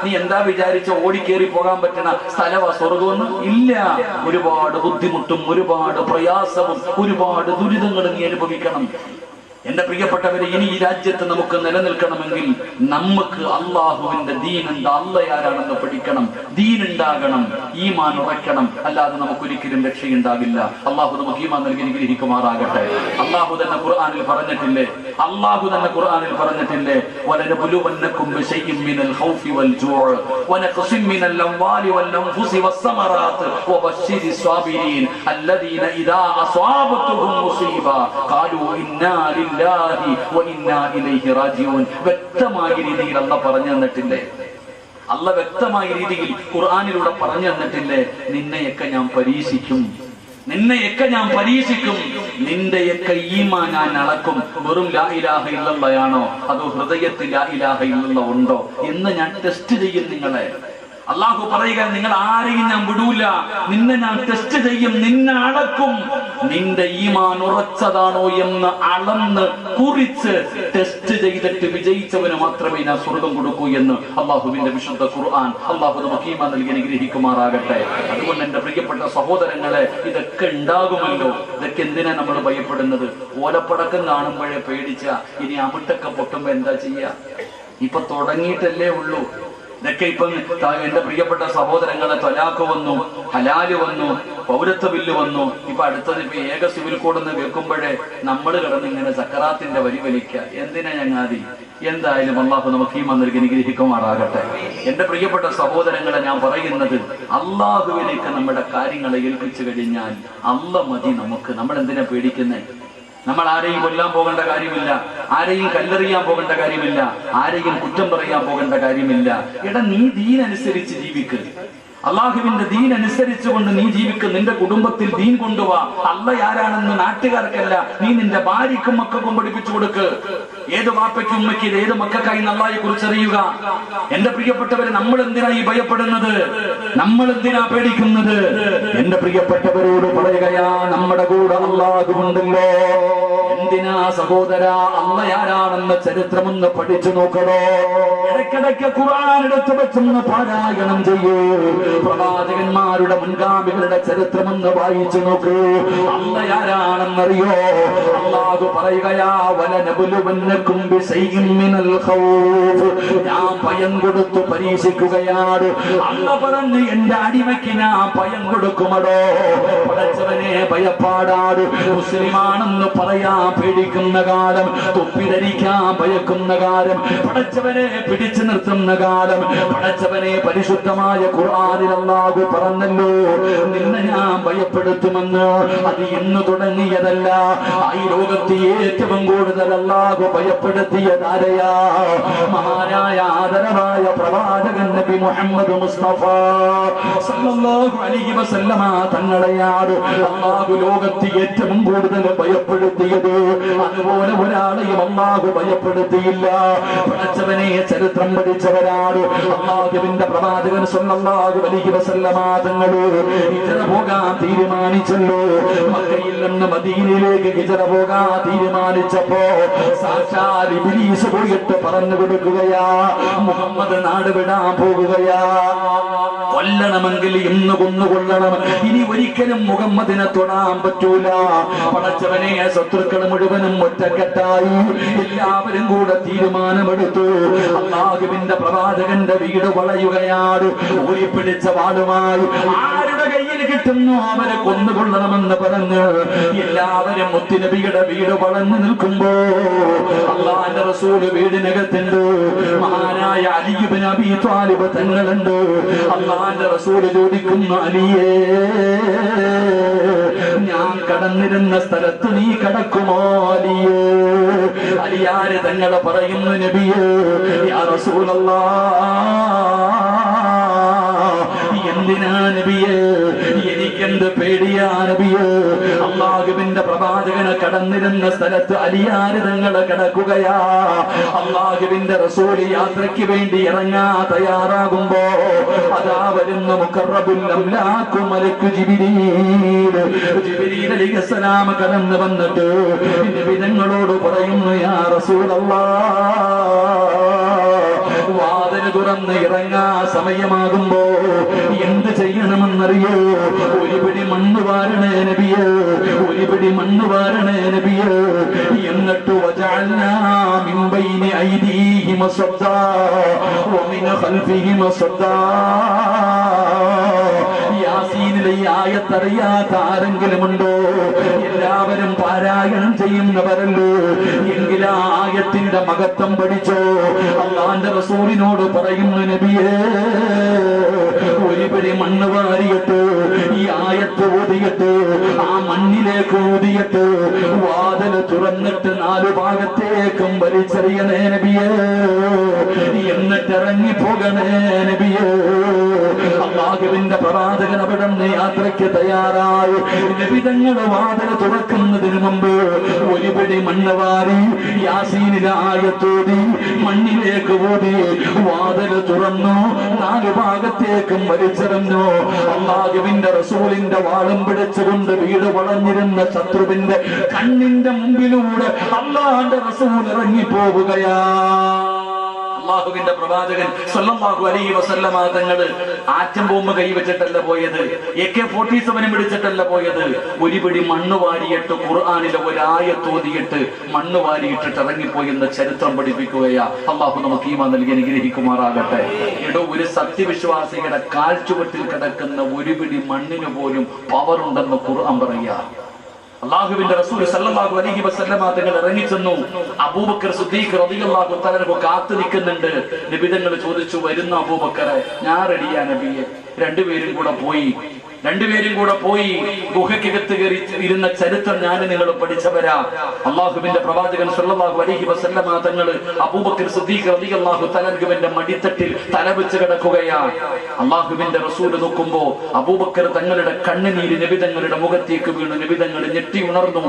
നീ എന്താ വിചാരിച്ച ഓടിക്കേറി പോകാൻ പറ്റണ സ്ഥലവാ? സ്വർഗമെന്ന് ഇല്ല. ഒരുപാട് ബുദ്ധിമുട്ടും ഒരുപാട് പ്രയാസവും ഒരുപാട് ദുരിതങ്ങളും നീ അനുഭവിക്കണം. എന്റെ പ്രിയപ്പെട്ടവരെ ഇനി ഈ രാജ്യത്ത് നമുക്ക് നിലനിൽക്കണമെങ്കിൽ നമുക്ക് അള്ളാഹുവിന്റെ ദീൻ എന്താ? അള്ളയാരാണെന്ന് പഠിക്കണം. ദീൻ ഉണ്ടാകണം. ഈമാൻ ഉറയ്ക്കണം. അല്ലാതെ നമുക്ക് ഒരിക്കലും രക്ഷയുണ്ടാകില്ല അള്ളാഹു നമുക്ക് ഈമാൻ നൽകി അനുഗ്രഹിക്കുമാറാകട്ടെ. അള്ളാഹു തന്നെ ഖുർആാനിൽ പറഞ്ഞിട്ടില്ലേ അള്ളാഹു തന്നെ ഖുർആനിൽ പറഞ്ഞിട്ടില്ലേ മിനൽ ഖൗഫി വൽ മിനൽ വൽ വസ്സമറാത്ത് സ്വാബിരീൻ അല്ലദീന ഇദാ മുസീബ ഇന്നാ ലില്ലാഹി വഇന്നാ ഇലൈഹി റാജിഊൻ. വ്യക്തമായ രീതിയിൽ അല്ല പറഞ്ഞു തന്നിട്ടില്ലേ അല്ല വ്യക്തമായ രീതിയിൽ ഖുർആനിലൂടെ പറഞ്ഞു തന്നിട്ടില്ലേ നിന്നെയൊക്കെ ഞാൻ പരീക്ഷിക്കും. നിന്നെയൊക്കെ ഞാൻ പരീക്ഷിക്കും. നിന്റെയൊക്കെ ഈമാ ഞാൻ അളക്കും. വെറും ലാ ഇലാഹ ഇല്ലല്ലയാണോ? അതോ ഹൃദയത്തിൽ ലാഹിലാഹ ഇലാഹ ഉണ്ടോ? എന്ന് ഞാൻ ടെസ്റ്റ് ചെയ്യും നിങ്ങളെ. അള്ളാഹു പറയുക നിങ്ങൾ ആരെയും ഞാൻ വിടൂല. നിന്നെ ഞാൻ ടെസ്റ്റ് ചെയ്യും. നിന്നെ അളക്കും. നിന്റെ ഈമാൻ ഉറച്ചതാണോ എന്ന് അളന്ന് കുറിച്ച് ടെസ്റ്റ് ചെയ്തിട്ട് വിജയിച്ചവന് മാത്രമേ ഞാൻ സ്വർഗം കൊടുക്കൂ എന്ന് അള്ളാഹുവിന്റെ വിശുദ്ധ ഖുർആൻ അള്ളാഹു നമുക്ക് നൽകി അനുഗ്രഹിക്കുമാറാകട്ടെ. അതുകൊണ്ട് എന്റെ പ്രിയപ്പെട്ട സഹോദരങ്ങളെ ഇതൊക്കെ ഉണ്ടാകുമല്ലോ. ഇതൊക്കെ എന്തിനാ നമ്മൾ ഭയപ്പെടുന്നത്? ഓലപ്പടക്കം കാണുമ്പോഴേ പേടിച്ച. ഇനി അമിട്ടൊക്കെ പൊട്ടുമ്പോ എന്താ ചെയ്യാ? ഇപ്പൊ തുടങ്ങിയിട്ടല്ലേ ഉള്ളൂ. ഇതൊക്കെ ഇപ്പം എന്റെ പ്രിയപ്പെട്ട സഹോദരങ്ങളെ തൊലാക്ക് വന്നു ഹലാൽ വന്നു പൗരത്വ ബില്ല് വന്നു. ഇപ്പൊ അടുത്തത് ഇപ്പൊ ഏക സിവിൽ കോഡ് എന്ന് കേൾക്കുമ്പോഴേ നമ്മൾ കിടന്ന് ഇങ്ങനെ സക്കറാത്തിന്റെ വരി വലിക്കുക. എന്തിനാ ഞങ്ങാതി? എന്തായാലും അള്ളാഹു നമുക്ക് ഈ മന്ത്രിക്ക് അനുഗ്രഹിക്കുമാറാകട്ടെ. എന്റെ പ്രിയപ്പെട്ട സഹോദരങ്ങളെ ഞാൻ പറയുന്നത് അള്ളാഹുവിലേക്ക് നമ്മുടെ കാര്യങ്ങളെ ഏൽപ്പിച്ചു കഴിഞ്ഞാൽ അല്ല മതി നമുക്ക്. നമ്മൾ എന്തിനാ പേടിക്കുന്നത് നമ്മൾ ആരെയും കൊല്ലാൻ പോകേണ്ട കാര്യമില്ല. ആരെയും കല്ലെറിയാൻ പോകേണ്ട കാര്യമില്ല. ആരെയും കുറ്റം പറയാൻ പോകേണ്ട കാര്യമില്ല. എടാ നീ ദീനനുസരിച്ച് ജീവിക്ക്. അള്ളാഹുവിന്റെ ദീൻ അനുസരിച്ചുകൊണ്ട് നീ ജീവിക്കും നിന്റെ കുടുംബത്തിൽ ദീൻ കൊണ്ടുവാ. അല്ല ആരാണെന്ന് നാട്ടുകാർക്കല്ല നീ നിന്റെ ഭാര്യക്കും മക്കൾക്കും പഠിപ്പിച്ചു കൊടുക്ക്. ഏത് വാപ്പയ്ക്കും ഉമ്മയ്ക്ക് ഏത് മക്കൾക്കായി നല്ലായി കുറിച്ചറിയുക? എന്റെ പ്രിയപ്പെട്ടവരെ നമ്മൾ എന്തിനാ ഈ ഭയപ്പെടുന്നത്? നമ്മൾ എന്തിനാ പേടിക്കുന്നത്? എന്റെ പ്രിയപ്പെട്ടവരോട് പറയുകയാ നമ്മുടെ കൂടെ അള്ളാഹുണ്ടല്ലോ എന്തിനാ സഹോദര അള്ളയാരാണെന്ന ചരിത്രമൊന്ന് പഠിച്ചു നോക്കണോ? ഇടയ്ക്കിടയ്ക്ക് ഖുർആൻ എടുത്തു വെച്ചൊന്ന് പാരായണം ചെയ്യൂ. പ്രവാചകന്മാരുടെ മുൻഗാമികളുടെ ചരിത്രം ഒന്ന് വായിച്ചു നോക്കൂ. അമ്മയാരാണെന്നറിയോ അള്ളാഹു പറയുകയാ വലനബുലുവന്നക്കും ബിശൈഇൻ മിനൽ ഖൗഫ്. ഞാൻ ഭയം കൊടുത്തു പരീക്ഷിക്കുകയാണ്. അന്ന് പറഞ്ഞു എന്റെ അടിമയ്ക്ക് ഞാൻ ഭയം കൊടുക്കുമടോ? പടച്ചവനെ ഭയപ്പാടാട് മുസ്ലിമാണെന്ന് പറയാ പേടിക്കുന്ന കാലം തൊപ്പി ധരിക്കാൻ ഭയക്കുന്ന കാലം പടച്ചവനെ പിടിച്ചു നിർത്തുന്ന കാലം പടച്ചവനെ പരിശുദ്ധമായ അല്ലാഹു പറഞ്ഞല്ലോ നിന്നെ ഞാൻ ഭയപ്പെടുത്തുമെന്ന് അത് ഇന്ന് തുടങ്ങിയതല്ല. ഈ ലോകത്ത് ഏറ്റവും കൂടുതൽ അല്ലാഹു ഭയപ്പെടുത്തിയതാരയാ മഹാനായ ആദരവായ പ്രവാചകൻ നബി മുഹമ്മദ് മുസ്തഫ സല്ലല്ലാഹു അലൈഹി വസല്ലമ തങ്ങളെയാണ് അല്ലാഹു ലോകത്ത് ഏറ്റവും കൂടുതൽ ഭയപ്പെടുത്തിയത്. അതുപോലെ ഒരാളെയും അള്ളാഹു ഭയപ്പെടുത്തിയില്ല. പഠിച്ചവനെ ചരിത്രം പഠിച്ചവരാണ് അള്ളാഹുവിന്റെ പ്രവാചകൻ സല്ലല്ലാഹു അലൈഹി വസല്ലമ തങ്ങൾ ഹിജറ പോകാൻ തീരുമാനിച്ചല്ലോ. മക്കയിൽ നിന്ന് മദീനയിലേക്ക് ഹിജറ പോകാൻ തീരുമാനിച്ചപ്പോ സാക്ഷാൽ ഇബ്ലീസ് പോയിട്ട് പറഞ്ഞു കൊടുക്കുകയാ. മുഹമ്മദ് നാട് വിടാൻ പോകുകയാ. കൊല്ലണമെങ്കിൽ ഇന്ന് കൊന്നുകൊള്ളണം. ഇനി ഒരിക്കലും മുഹമ്മദിനെ തൊടാൻ പറ്റൂല. പടച്ചവനെ ശത്രുക്കൾ മുഴുവനും ഒറ്റക്കെട്ടായി. എല്ലാവരും കൂടെ തീരുമാനമെടുത്തു. അള്ളാഹുവിന്റെ പ്രവാചകന്റെ വീട് വളയുകയാണ്. ഊരിപ്പിടിച്ച വാളുമായി ആരുടെ കയ്യിൽ കിട്ടുന്നു അവരെ കൊന്നുകൊള്ളണമെന്ന് പറഞ്ഞ് എല്ലാവരും മുത്തിനബിയുടെ വീട് വളഞ്ഞു നിൽക്കുമ്പോ അള്ളാന്റെ റസൂൽ വീടിനകത്തുണ്ട്. മഹാനായ അലിയുബിൻ അബി ത്വാലിബ് തങ്ങളുണ്ട്. അള്ളാന്റെ റസൂൽ ചോദിക്കുന്നു അലിയേ ഞാൻ കടന്നിരുന്ന സ്ഥലത്ത് നീ കടക്കുമോ അലിയേ? അലിയാര് തങ്ങളെ പറയുന്നു നബിയേ യാ റസൂലല്ലാ എന്തിനാ നബിയേ. എനിക്കെന്ത് പേടിയാ നബിയേ. അള്ളാഹുവിന്റെ പ്രവാചകനെ കടന്നിരുന്ന സ്ഥലത്ത് അലിയാരിതങ്ങളെ കിടക്കുകയാ. അള്ളാഹുവിന്റെ റസൂൽ യാത്രയ്ക്ക് വേണ്ടി ഇറങ്ങാ തയ്യാറാകുമ്പോ അതാ വരുന്ന അലിഖലാം കടന്നു വന്നിട്ട് വിധങ്ങളോട് പറയുന്നു യാ റസൂലല്ലാ. വാതിന് തുറന്ന് ഇറങ്ങാ സമയമാകുമ്പോ എന്ത് ചെയ്യണമെന്നറിയോ? ഒരു പിടി മണ്ണ് വാരണേ നബിയോ ഒരു പിടി മണ്ണ് വാരണേ നബിയോ. എന്നിട്ട് ബൈനി യാസീനിലെ ഈ ആയത്തറിയാത്ത ആരെങ്കിലും ഉണ്ടോ എല്ലാവരും പാരായണം ചെയ്യുന്നവരല്ലോ. എങ്കിൽ ആ ആയത്തിന്റെ മഹത്വം പഠിച്ചോ? അള്ളാന്റെ റസൂലിനോട് പറയുന്നു നബിയേ ഒരുപടി മണ്ണ് വാരിയിട്ട് ഈ ആയത്ത് ഊതിയിട്ട് ആ മണ്ണിലേക്ക് ഊതിയിട്ട് വാതിൽ തുറന്നിട്ട് നാലു ഭാഗത്തേക്കും വലിച്ചെറിയണേ നബിയേ. എന്നിട്ടിറങ്ങി പോകണേ നബിയേ. അള്ളാഹുവിന്റെ പ്രവാചകൻ അവിടെ യാത്രയ്ക്ക് തയ്യാറായി. വിധങ്ങൾ വാതിൽ തുറക്കുന്നതിന് മുമ്പ് ഒരുപടി മണ്ണവാരി മണ്ണ് വാരി യാസീനിലെ ആയത്തോതി മണ്ണിലേക്ക് ഓടി വാതിൽ തുറന്നു. നാല് ഭാഗത്തേക്കും വലിച്ചെറിഞ്ഞു. അള്ളാഹുവിന്റെ റസൂലിന്റെ വാളും പിടിച്ചുകൊണ്ട് വീട് വളഞ്ഞിരുന്ന ശത്രുവിന്റെ കണ്ണിന്റെ മുമ്പിലൂടെ അമ്മാന്റെ റസൂൽ ഇറങ്ങി പോവുകയാ അള്ളാഹുവിന്റെ പ്രവാചകൻ സല്ലല്ലാഹു അലൈഹി വസല്ലമ തങ്ങൾ ആറ്റം ബോംബ് കൈവച്ചിട്ടല്ല പോയത് എ കെ ഫോർട്ടി സെവനും പിടിച്ചിട്ടല്ല പോയത്. ഒരു പിടി മണ്ണ് വാരിയിട്ട് ഖുർആാനിലെ ഒരായത്തോതിയിട്ട് മണ്ണ് വാരിയിട്ടിട്ട് ഇറങ്ങിപ്പോയി എന്ന് ചരിത്രം പഠിപ്പിക്കുകയാ. അള്ളാഹു നമുക്ക് ഈമ നൽകി അനുഗ്രഹിക്കുമാറാകട്ടെ. എടോ ഒരു സത്യവിശ്വാസികളുടെ കാൽച്ചുവട്ടിൽ കിടക്കുന്ന ഒരു പിടി മണ്ണിന് പോലും പവർ ഉണ്ടെന്ന് ഖുർആൻ പറയാ. അള്ളാഹുവിന്റെ റസൂൽ സല്ലല്ലാഹു അലൈഹി വസല്ലമ തങ്ങൾ ഇറങ്ങിച്ചെന്നു. അബൂബക്കർ സിദ്ദീഖ് റളിയല്ലാഹു തആല കാത്തു നിൽക്കുന്നുണ്ട്. നബിതങ്ങൾ ചോദിച്ചു വരുന്ന അബൂബക്കറെ ഞാൻ റെഡിയാ നബിയെ. രണ്ടുപേരും കൂടെ പോയി. രണ്ടുപേരും കൂടെ പോയി ഗുഹയ്ക്കകത്ത് കയറി ഇരുന്ന ചരിത്രം ഞാൻ നിങ്ങൾ പഠിച്ചവരാ. അള്ളാഹുവിന്റെ പ്രവാചകൻ സല്ലല്ലാഹു അലൈഹി വസല്ലമ തങ്ങൾ അബൂബക്കർ സിദ്ദീഖ് റളിയല്ലാഹു തആലയുടെ മടിത്തട്ടിൽ തലവെച്ച് കിടക്കുകയാണ് അള്ളാഹുവിന്റെ റസൂൽ നോക്കുമ്പോ അബൂബക്കർ തങ്ങളുടെ കണ്ണുനീര് നിബിതങ്ങളുടെ മുഖത്തേക്ക് വീണു. നിബിതങ്ങൾ ഞെട്ടി ഉണർന്നു.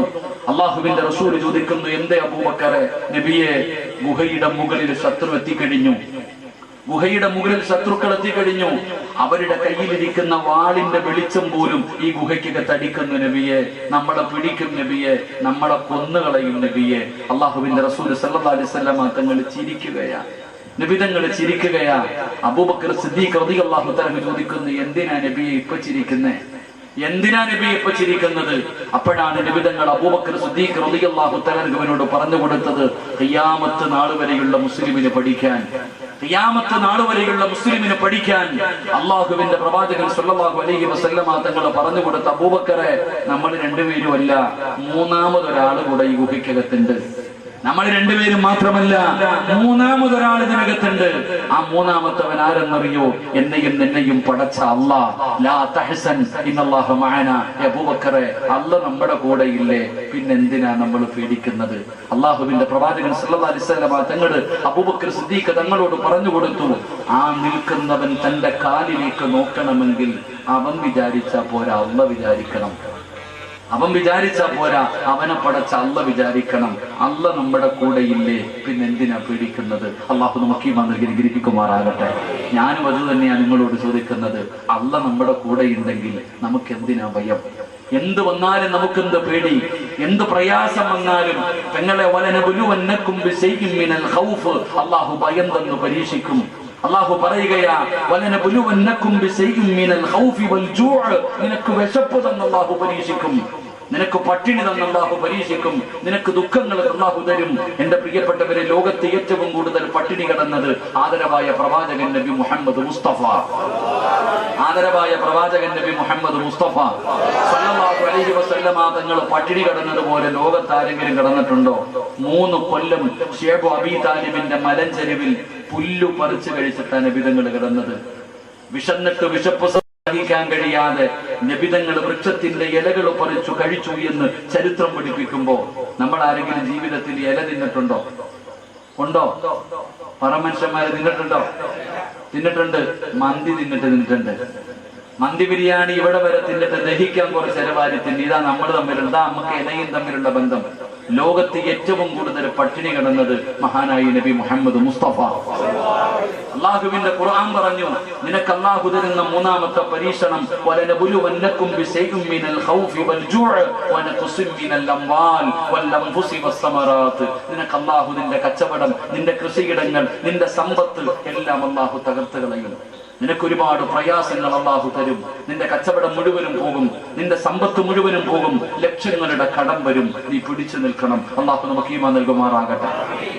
അള്ളാഹുവിന്റെ റസൂൽ ചോദിക്കുന്നു എന്തേ അബൂബക്കറെ? നബിയെ ഗുഹയുടെ മുകളിൽ ശത്രു എത്തിക്കഴിഞ്ഞു ഗുഹയുടെ മുകളിൽ ശത്രുക്കൾ എത്തിക്കഴിഞ്ഞു അവരുടെ കയ്യിലിരിക്കുന്ന വാളിന്റെ വെളിച്ചം പോലും ഈ ഗുഹയ്ക്കൊക്കെ തടിക്കുന്നു നബിയെ. നമ്മളെ പിടിക്കും നബിയെ. നമ്മളെ കൊന്നുകളയും നബിയെ. അള്ളാഹുവിന്റെ റസൂൽ സല്ലല്ലാഹു അലൈഹി വസല്ലമ തങ്ങൾ ചിരിക്കുകയാണ് നിബിതങ്ങൾ ചിരിക്കുകയാ. അബൂബക്കർ സിദ്ദീഖ് റളിയല്ലാഹു തആല ചോദിക്കുന്നു എന്തിനാ നബിയെ ഇപ്പൊ ചിരിക്കുന്നേ? എന്തിനാ നബി ഇപ്പൊ ചിരിക്കുന്നത്? അപ്പോഴാണ് നിബിതങ്ങൾ അബൂബക്കർ സിദ്ദീഖ് റളിയല്ലാഹു തആലയോട് പറഞ്ഞു കൊടുത്തത് ഖിയാമത്ത് നാൾ വരെയുള്ള മുസ്ലിമിന് പഠിക്കാൻ. ഖിയാമത്ത് നാൾ വരെയുള്ള മുസ്ലിമിന് പഠിക്കാൻ അള്ളാഹുവിന്റെ പ്രവാചകൻ സല്ലല്ലാഹു അലൈഹി വസല്ലമ തങ്ങൾ പറഞ്ഞു കൊടുത്ത അബൂബക്കറെ നമ്മൾ രണ്ടുപേരും അല്ല മൂന്നാമതൊരാൾ കൂടെ ഈ ഗുഹയ്ക്കകത്തുണ്ട്. നമ്മൾ രണ്ടുപേരും മാത്രമല്ല മൂന്നാമതൊരാൾ ഇതിനകത്തുണ്ട്. ആ മൂന്നാമത്തവൻ ആരെന്നറിയോ? എന്നെയും നിന്നെയും പടച്ച അള്ളാ. ലാ തഹസൻ ഇന്നല്ലാഹു മഅന. അല്ല നമ്മുടെ കൂടെ ഇല്ലേ പിന്നെന്തിനാ നമ്മൾ പേടിക്കുന്നത്? അള്ളാഹുവിന്റെ പ്രവാചകൻ സല്ലല്ലാഹു അലൈഹി വസല്ലം അബൂബക്കർ സിദ്ദീഖ് തങ്ങളോട് പറഞ്ഞു കൊടുത്തു ആ നിൽക്കുന്നവൻ തന്റെ കാലിലേക്ക് നോക്കണമെങ്കിൽ അവൻ വിചാരിച്ച പോരാ അല്ല വിചാരിക്കണം. അവൻ വിചാരിച്ചാ പോരാ അവനെ പടച്ച അല്ല വിചാരിക്കണം. അല്ല നമ്മുടെ കൂടെ ഇല്ലേ പിന്നെ എന്തിനാ പേടിക്കുന്നത്? അള്ളാഹു നമുക്ക് ഈ മന്ത്രി ഗ്രഹിക്കുമാറാകട്ടെ ഞാനും അത് തന്നെയാണ് നിങ്ങളോട് ചോദിക്കുന്നത്. അല്ല നമ്മുടെ കൂടെ ഉണ്ടെങ്കിൽ നമുക്ക് എന്തിനാ ഭയം? എന്ത് വന്നാലും നമുക്കെന്ത് പേടി? എന്ത് പ്രയാസം വന്നാലും തങ്ങളെ വലനബുലുവന്നക്കും അള്ളാഹു ഭയം തന്നു പരീക്ഷിക്കും. അള്ളാഹു പറയുകയാണ് നിനക്ക് വിശപ്പ് തന്ന് പരീക്ഷിക്കും. നിനക്ക് പട്ടിണി തന്ന അള്ളാഹു പരീക്ഷിക്കും. നിനക്ക് ദുഃഖങ്ങൾ അള്ളാഹു തരും. എന്റെ പ്രിയപ്പെട്ടവരെ ലോകത്ത് ഏറ്റവും കൂടുതൽ പട്ടിണി കിടന്നത് ആദരവായ പ്രവാചകൻ നബി മുഹമ്മദ് മുസ്തഫ. ആദരവായ പ്രവാചകൻ നബി മുഹമ്മദ് മുസ്തഫ. അലൈഹി വസല്ലമ തങ്ങൾ പട്ടിണി കിടന്നത് പോലെ ലോകത്ത് ആരെങ്കിലും കിടന്നിട്ടുണ്ടോ? മൂന്ന് കൊല്ലം ഷേബു അബി താലിബിന്റെ മലഞ്ചെരുവിൽ പുല്ലു പറിച്ചു കഴിച്ചിട്ടാണ് നബിതങ്ങൾ കിടന്നത്. വിശന്നിട്ട് വിശപ്പ് സഹിക്കാൻ കഴിയാതെ നബിതങ്ങൾ വൃക്ഷത്തിന്റെ ഇലകൾ പറിച്ചു കഴിച്ചു എന്ന് ചരിത്രം പഠിപ്പിക്കുമ്പോ നമ്മൾ ആരെങ്കിലും ജീവിതത്തിൽ ഇല തിന്നിട്ടുണ്ടോ? ഉണ്ടോ? പറ മനുഷ്യന്മാരെ തിന്നിട്ടുണ്ടോ? തിന്നിട്ടുണ്ട്. മന്തി തിന്നിട്ട് തിന്നിട്ടുണ്ട്. മന്തി ബിരിയാണി ഇവിടെ വരെ തിന്നിട്ട് ദഹിക്കാൻ കുറച്ച് ചെലവാരി തിന്നി ഇതാ നമ്മൾ തമ്മിലുള്ള നമുക്ക് ഇലയും തമ്മിലുള്ള ബന്ധം. ലോകത്ത് ഏറ്റവും കൂടുതൽ പട്ടിണി കിടന്നത് മഹാനായി നബി മുഹമ്മദ് മുസ്തഫ. അള്ളാഹുവിന്റെ ഖുർആൻ പറഞ്ഞു നിനക്ക് അള്ളാഹു തരുന്ന മൂന്നാമത്തെ പരീക്ഷണം മിനൽ വൽ നിനക്ക് അള്ളാഹു നിന്റെ കച്ചവടം നിന്റെ കൃഷിയിടങ്ങൾ നിന്റെ സമ്പത്ത് എല്ലാം അള്ളാഹു തകർത്ത് നിനക്ക് ഒരുപാട് പ്രയാസങ്ങൾ അള്ളാഹു തരും. നിന്റെ കച്ചവടം മുഴുവനും പോകും. നിന്റെ സമ്പത്ത് മുഴുവനും പോകും. ലക്ഷങ്ങളുടെ കടം വരും. നീ പിടിച്ചു നിൽക്കണം. അള്ളാഹു നമുക്ക് ഈമാ നൽകുമാറാകട്ടെ.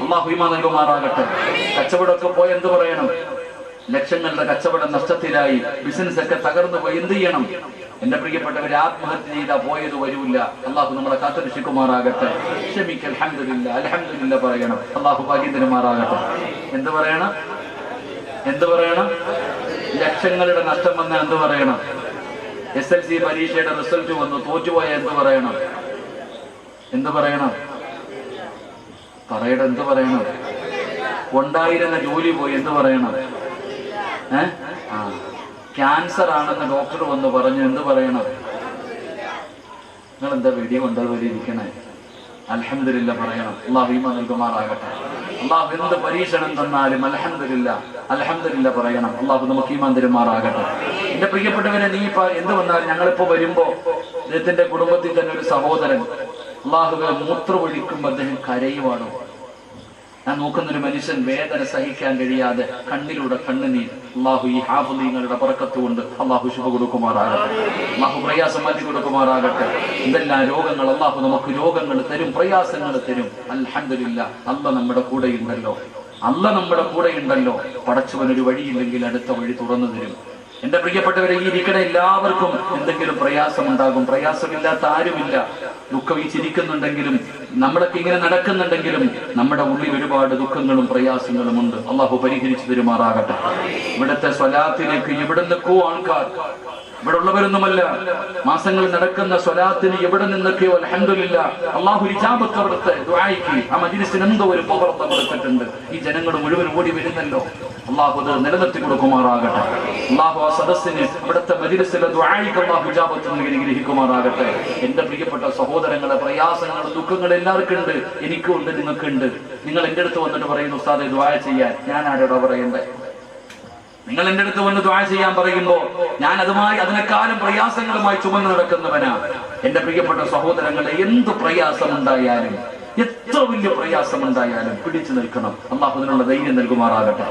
അള്ളാഹു ഈമാ നൽകുമാറാകട്ടെ. കച്ചവടമൊക്കെ പോയി എന്ത് പറയണം? ലക്ഷങ്ങളുടെ കച്ചവടം നഷ്ടത്തിലായി. ബിസിനസ് ഒക്കെ തകർന്നു പോയി. എന്ത് ചെയ്യണം? എന്റെ പ്രിയപ്പെട്ടവർ ആത്മഹത്യ ചെയ്താ പോയത് വരൂല്ല. അള്ളാഹു നമ്മളെ കാത്തുരക്ഷിക്കുമാറാകട്ടെ. ക്ഷമിക്കൽ അലഹമില്ല പറയണം. അള്ളാഹു ഭാഗ്യം തരുമാറാകട്ടെ എന്ത് പറയണം? എന്ത് പറയണം? ലക്ഷങ്ങളുടെ നഷ്ടം വന്ന എന്ത് പറയണം? എസ് എൽ സി പരീക്ഷയുടെ റിസൾട്ട് വന്നു തോറ്റുപോയ എന്ത് പറയണം? എന്ത് പറയണം? പറയട എന്ത് പറയണം? ഉണ്ടായിരുന്ന ജോലി പോയി എന്ത് പറയണം? ആ. ക്യാൻസർ ആണെന്ന് ഡോക്ടർ വന്ന് പറഞ്ഞു എന്ത് പറയണം? നിങ്ങൾ എന്താ വെടി കൊണ്ടതുപോലെ ഇരിക്കണേ? അലഹമില്ല പറയണം. അള്ളാഹ് നൽകുമാറാകട്ടെ അള്ളാഹു എന്ത് പരീക്ഷണം തന്നാലും അൽഹംദുലില്ല അൽഹംദുലില്ല പറയണം. അള്ളാഹു നമുക്ക് ഈമാൻ തരുമാറാകട്ടെ. എന്റെ പ്രിയപ്പെട്ടവനെ നീ ഇപ്പൊ എന്ത് വന്നാലും ഞങ്ങളിപ്പോ വരുമ്പോ അദ്ദേഹത്തിന്റെ കുടുംബത്തിൽ തന്നെ ഒരു സഹോദരൻ അള്ളാഹുവെ മൂത്രമൊഴിക്കുമ്പോ അദ്ദേഹം കരയുവാണോ? ഞാൻ നോക്കുന്ന ഒരു മനുഷ്യൻ വേദന സഹിക്കാൻ കഴിയാതെ കണ്ണിലൂടെ കണ്ണുനീർ അള്ളാഹു ഈ ഹാഫുദീങ്ങളുടെ പറക്കത്തുകൊണ്ട് അള്ളാഹു ശുഭ കൊടുക്കുമാറാകട്ടെ അള്ളാഹു പ്രയാസം മാറ്റി കൊടുക്കുമാറാകട്ടെ. എന്തെല്ലാം രോഗങ്ങൾ അള്ളാഹു നമുക്ക് രോഗങ്ങൾ തരും പ്രയാസങ്ങൾ തരും. അൽഹംദുലില്ല അല്ല നമ്മുടെ കൂടെയുണ്ടല്ലോ. അല്ല നമ്മുടെ കൂടെയുണ്ടല്ലോ. പടച്ചവനൊരു വഴിയില്ലെങ്കിൽ അടുത്ത വഴി തുറന്നു തരും. എന്റെ പ്രിയപ്പെട്ടവരെ ഈ ഇരിക്കണ എല്ലാവർക്കും എന്തെങ്കിലും പ്രയാസമുണ്ടാകും. പ്രയാസമില്ലാത്ത ആരുമില്ല. ദുഃഖം ഈ ചിരിക്കുന്നുണ്ടെങ്കിലും നമ്മളൊക്കെ ഇങ്ങനെ നടക്കുന്നുണ്ടെങ്കിലും നമ്മുടെ ഉള്ളിൽ ഒരുപാട് ദുഃഖങ്ങളും പ്രയാസങ്ങളും ഉണ്ട്. അള്ളാഹു പരിഹരിച്ചു തരുമാറാകട്ടെ. ഇവിടുത്തെ സ്വലാത്തിലേക്ക് ഇവിടെ നിൽക്കൂ ആൾക്കാർ ഇവിടെ ഉള്ളവരൊന്നുമല്ല മാസങ്ങൾ നടക്കുന്ന സ്വലാത്തിന് എവിടെ നിന്നൊക്കെയോ അലഹമില്ല അള്ളാഹു ഇജാബത്ത് അവിടുത്തെ ദുആയ്ക്ക്. ആ മജിലിസിന് എന്തോ ഒരു പവർ കൊടുത്തിട്ടുണ്ട്. ഈ ജനങ്ങൾ മുഴുവൻ ഓടി വരുന്നല്ലോ. അള്ളാഹു അത് നിലനിർത്തി കൊടുക്കുമാറാകട്ടെ. അള്ളാഹു ആ സദസ്സിന് അവിടുത്തെ മജിലിസിലെ ദുആയ്ക്ക് അള്ളാഹു ഇജാബത്ത് അനുഗ്രഹിക്കുമാറാകട്ടെ. ഗ്രഹിക്കുമാറാകട്ടെ എന്റെ പ്രിയപ്പെട്ട സഹോദരങ്ങളെ പ്രയാസങ്ങൾ ദുഃഖങ്ങൾ എല്ലാവർക്കും ഉണ്ട് എനിക്കും ഉണ്ട് നിങ്ങൾക്കുണ്ട്. നിങ്ങൾ എന്റെ അടുത്ത് വന്നിട്ട് പറയുന്നു ഉസ്താദെ ദുആ ചെയ്യാൻ. ഞാൻ ആരോടാ പറയണ്ടേ നിങ്ങൾ എന്റെ അടുത്ത് വന്ന് ദ്വാ ചെയ്യാൻ പറയുമ്പോൾ ഞാൻ അതുമായി അതിനെക്കാളും പ്രയാസങ്ങളുമായി ചുമന്ന് നടക്കുന്നവനാ. എന്റെ പ്രിയപ്പെട്ട സഹോദരങ്ങളെ എന്ത് പ്രയാസമുണ്ടായാലും എത്ര വലിയ പ്രയാസമുണ്ടായാലും പിടിച്ചു നിൽക്കണം. അള്ളാഹു അതിനുള്ള ധൈര്യം നൽകുമാറാകട്ടെ.